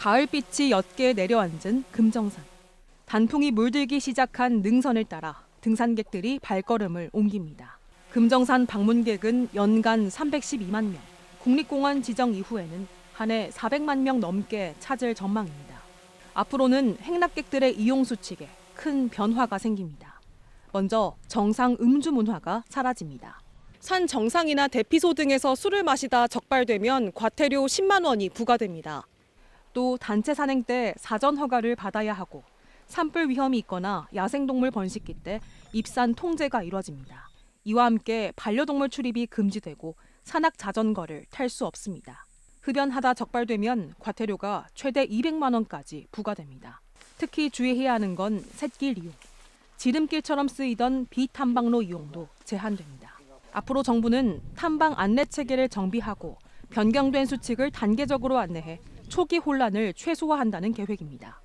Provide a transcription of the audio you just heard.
가을빛이 옅게 내려앉은 금정산. 단풍이 물들기 시작한 능선을 따라 등산객들이 발걸음을 옮깁니다. 금정산 방문객은 연간 312만 명, 국립공원 지정 이후에는 한 해 400만 명 넘게 찾을 전망입니다. 앞으로는 행락객들의 이용 수칙에 큰 변화가 생깁니다. 먼저 정상 음주 문화가 사라집니다. 산 정상이나 대피소 등에서 술을 마시다 적발되면 과태료 10만 원이 부과됩니다. 또 단체 산행 때 사전 허가를 받아야 하고 산불 위험이 있거나 야생동물 번식기 때 입산 통제가 이뤄집니다. 이와 함께 반려동물 출입이 금지되고 산악 자전거를 탈 수 없습니다. 흡연하다 적발되면 과태료가 최대 200만 원까지 부과됩니다. 특히 주의해야 하는 건 샛길 이용. 지름길처럼 쓰이던 비탐방로 이용도 제한됩니다. 앞으로 정부는 탐방 안내 체계를 정비하고 변경된 수칙을 단계적으로 안내해 초기 혼란을 최소화한다는 계획입니다.